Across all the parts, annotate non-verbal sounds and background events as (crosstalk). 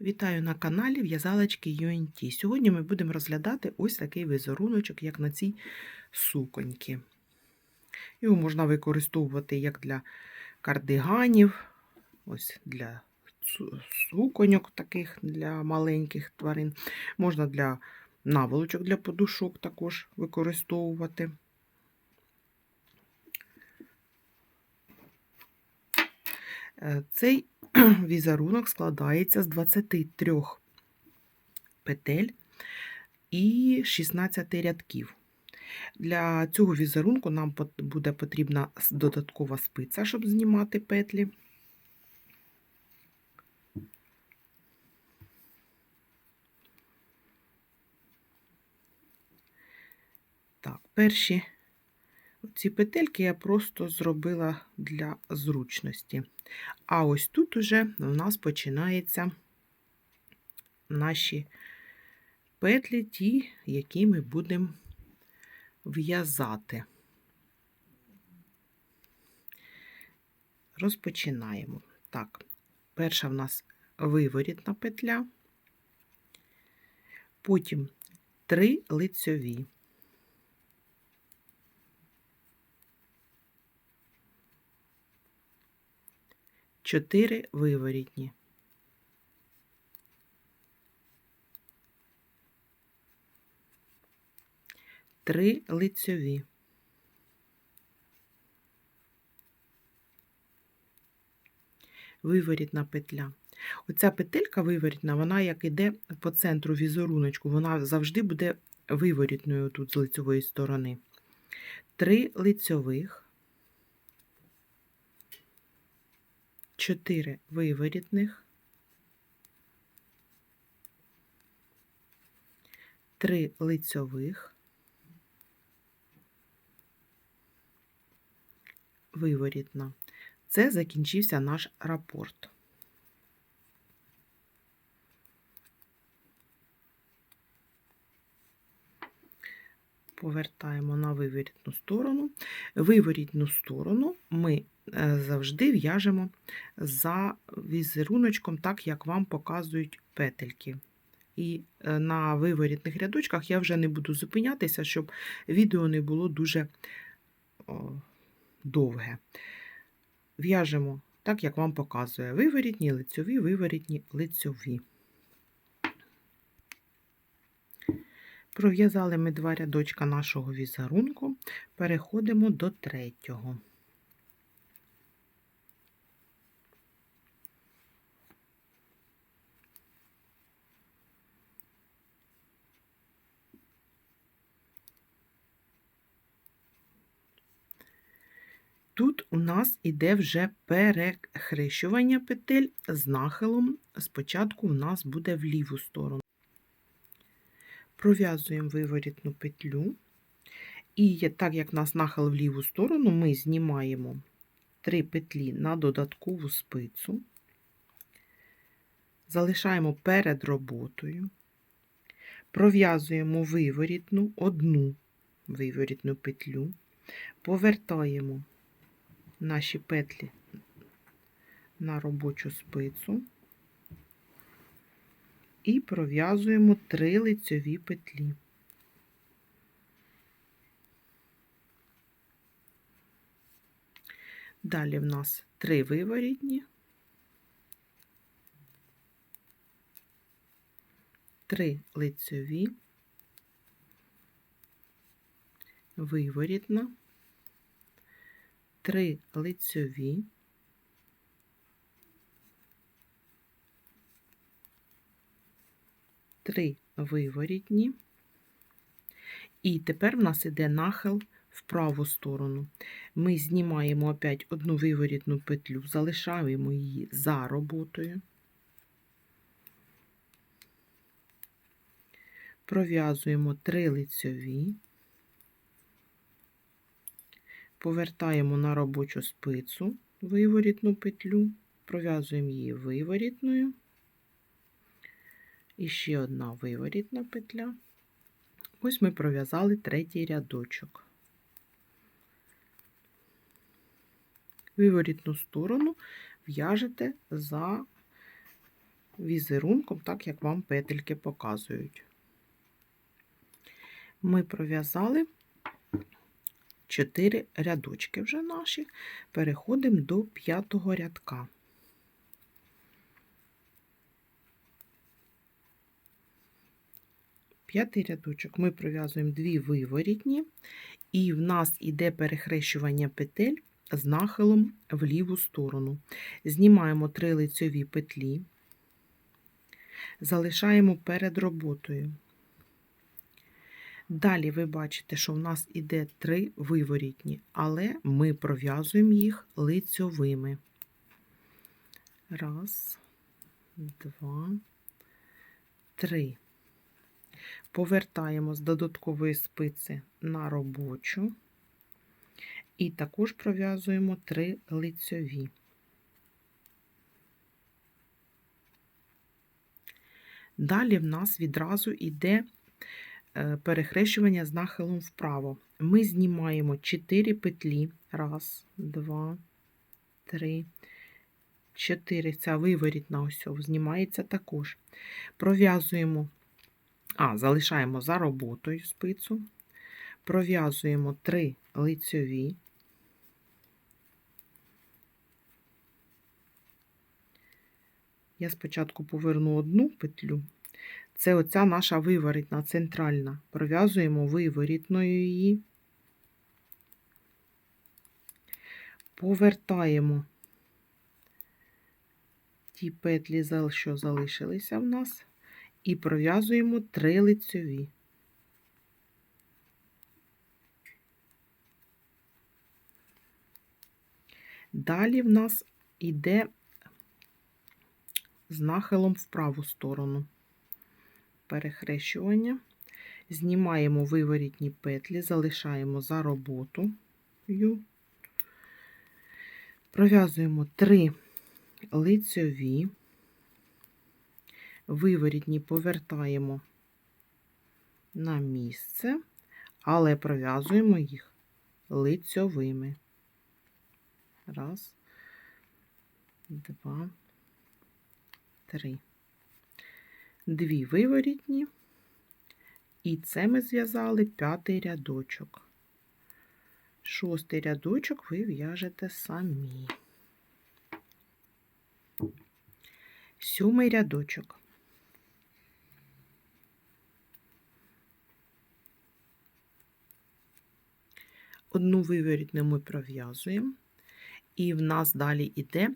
Вітаю на каналі В'язалочки UNT. Сьогодні ми будемо розглядати ось такий візеруночок, як на цій суконьці. Його можна використовувати як для кардиганів, ось для суконьок таких для маленьких тварин. Можна для наволочок для подушок також використовувати. Цей (clears throat) візерунок складається з 23 петель і 16 рядків. Для цього візерунку нам буде потрібна додаткова спиця, щоб знімати петлі. Так, перші ці петельки я просто зробила для зручності. А ось тут уже у нас починаються наші петлі, ті, які ми будемо в'язати. Розпочинаємо. Так, перша в нас виворітна петля, потім три лицьові. Чотири виворітні. Три лицьові. Виворітна петля. Оця петелька виворітна, вона як іде по центру візеруночку, вона завжди буде виворітною тут з лицьової сторони. Три лицьових, чотири виворітних, три лицьових, виворітна. Це закінчився наш рапорт. Повертаємо на виворітну сторону. Виворітну сторону ми завжди в'яжемо за візеруночком, так як вам показують петельки. І е, на виворітних рядочках я вже не буду зупинятися, щоб відео не було дуже довге. В'яжемо так, як вам показує. Виворітні лицьові, виворітні лицьові. Пров'язали ми два рядочка нашого візерунку, переходимо до третього. Тут у нас іде вже перехрещування петель з нахилом. Спочатку у нас буде в ліву сторону. Пров'язуємо виворітну петлю. І так як у нас нахил в ліву сторону, ми знімаємо 3 петлі на додаткову спицю, залишаємо перед роботою, пров'язуємо виворітну одну виворітну петлю, повертаємо наші петлі на робочу спицю і пров'язуємо три лицьові петлі. Далі в нас три виворітні, три лицьові, виворітна, три лицьові, три виворітні, і тепер в нас іде нахил в праву сторону. Ми знімаємо опять одну виворітну петлю, залишаємо її за роботою, пров'язуємо три лицьові, повертаємо на робочу спицю виворітну петлю, пров'язуємо її виворітною. І ще одна виворітна петля. Ось ми пров'язали третій рядочок. Виворітну сторону в'яжете за візерунком, так як вам петельки показують. Ми пров'язали 4 рядочки вже наші, переходимо до п'ятого рядка. П'ятий рядочок ми пров'язуємо дві виворітні, і в нас іде перехрещування петель з нахилом в ліву сторону. Знімаємо три лицьові петлі, залишаємо перед роботою. Далі ви бачите, що в нас іде три виворітні, але ми пров'язуємо їх лицьовими. Раз, два, три. Повертаємо з додаткової спиці на робочу і також пров'язуємо три лицьові. Далі в нас відразу йде перехрещування з нахилом вправо. Ми знімаємо 4 петлі. Раз, два, три, чотири. Ця виворітна ось знімається також. Пров'язуємо, а, залишаємо за роботою спицю, пров'язуємо 3 лицьові. Я спочатку поверну одну петлю. Це оця наша виворітна центральна. Пров'язуємо виворітною її, повертаємо ті петлі, що залишилися в нас, і пров'язуємо три лицьові. Далі в нас йде з нахилом в праву сторону. Перехрещування. Знімаємо виворітні петлі, залишаємо за роботою. Пров'язуємо три лицьові, виворітні повертаємо на місце, але пров'язуємо їх лицьовими. Раз, два, три. Дві виворітні, і це ми зв'язали п'ятий рядочок. Шостий рядочок ви в'яжете самі. Сьомий рядочок. Одну виворітну ми пров'язуємо, і в нас далі йде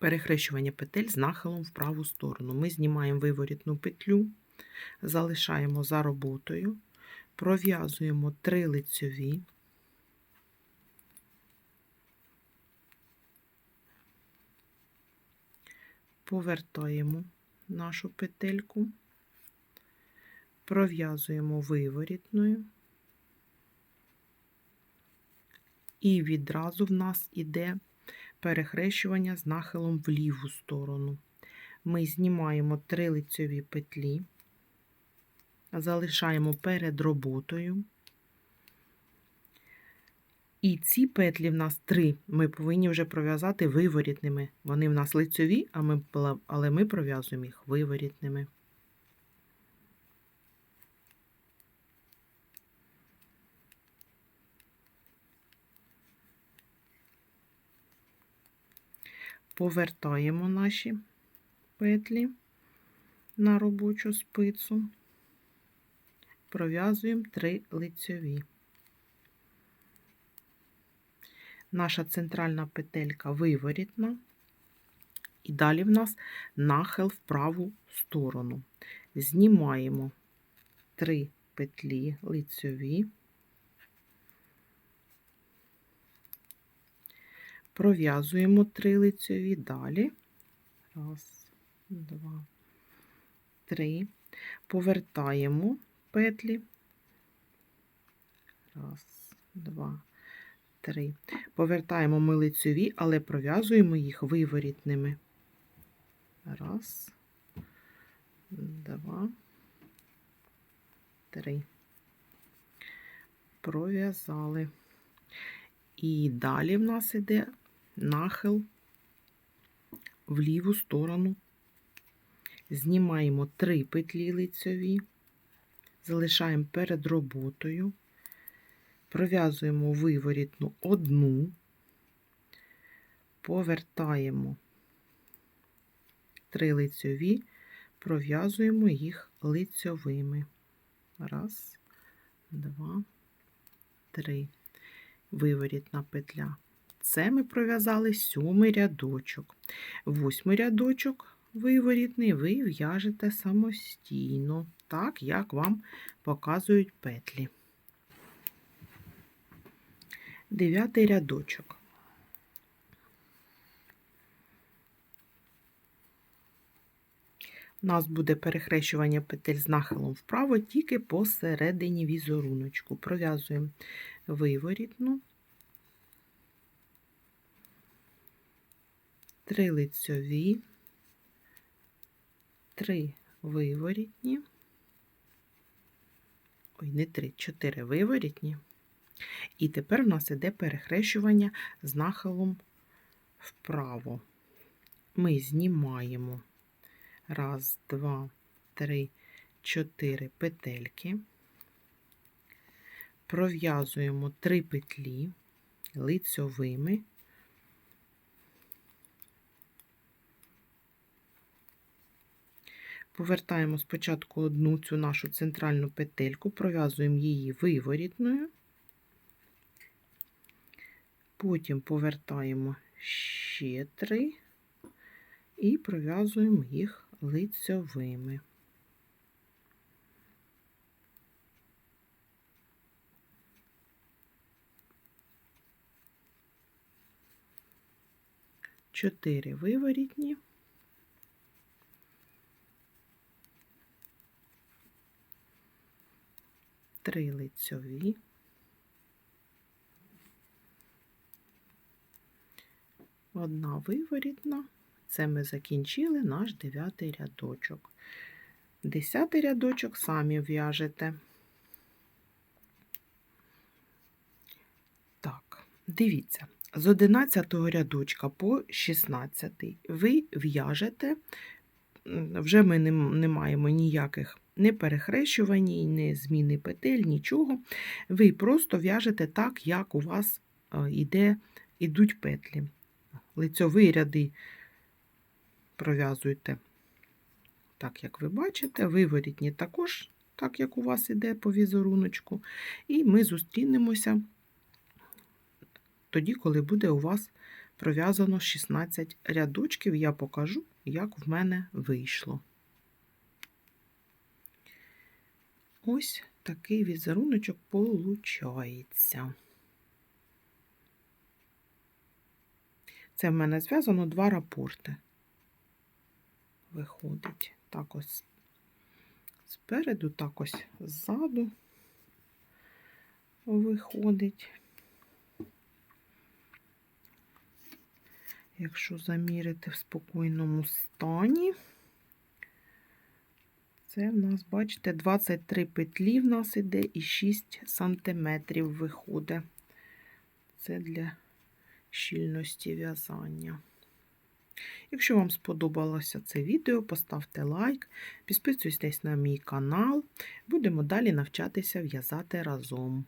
перехрещування петель з нахилом в праву сторону. Ми знімаємо виворітну петлю, залишаємо за роботою, пров'язуємо три лицьові, повертаємо нашу петельку, пров'язуємо виворітною, і відразу в нас іде перехрещування з нахилом в ліву сторону. Ми знімаємо три лицьові петлі, залишаємо перед роботою. І ці петлі в нас три, ми повинні вже пров'язати виворітними. Вони в нас лицьові, але ми пров'язуємо їх виворітними. Повертаємо наші петлі на робочу спицю, пров'язуємо три лицьові. наша центральна петелька виворітна, і далі в нас нахил в праву сторону. Знімаємо три петлі лицьові, пров'язуємо три лицьові далі. Раз, два, три. Повертаємо петлі. Раз, два, 3. Повертаємо ми лицеві, але пров'язуємо їх виворітними. Раз, два, три. Пров'язали. І далі в нас іде нахил в ліву сторону. Знімаємо 3 петлі лицьові, залишаємо перед роботою, пров'язуємо виворітну одну, повертаємо 3 лицьові, пров'язуємо їх лицьовими. Раз, два, три. Виворітна петля. Це ми пров'язали сьомий рядочок. Восьмий рядочок виворітний ви в'яжете самостійно, так, як вам показують петлі. Дев'ятий рядочок. У нас буде перехрещування петель з нахилом вправо тільки посередині візеруночку. Пров'язуємо виворітну, три лицьові, три виворітні, ой, не три, чотири виворітні. І тепер в нас іде перехрещування з нахилом вправо. Ми знімаємо раз, два, три, чотири петельки, пров'язуємо три петлі лицьовими, повертаємо спочатку одну цю нашу центральну петельку, пров'язуємо її виворітною, потім повертаємо ще три і пров'язуємо їх лицьовими. Чотири виворітні. Три лицьові. Одна виворітна. Це ми закінчили наш дев'ятий рядочок. Десятий рядочок самі в'яжете. Так, дивіться, з 11 рядочка по 16 ви в'яжете, вже ми не, не маємо ніяких не перехрещувань, ні зміни петель, нічого. Ви просто в'яжете так, як у вас йде, ідуть петлі. Лицьові ряди пров'язуйте так, як ви бачите, виворітні також, так як у вас іде по візеруночку. І ми зустрінемося тоді, коли буде у вас пров'язано 16 рядочків, я покажу, як в мене вийшло. Ось такий візеруночок получається. Це в мене зв'язано два рапорти виходить. Так ось спереду, так ось ззаду виходить. Якщо замірити в спокійному стані, це в нас, бачите, 23 петлі в нас іде і 6 сантиметрів виходить. Це для щільності в'язання. Якщо вам сподобалося це відео, поставте лайк, підписуйтесь на мій канал. Будемо далі навчатися в'язати разом.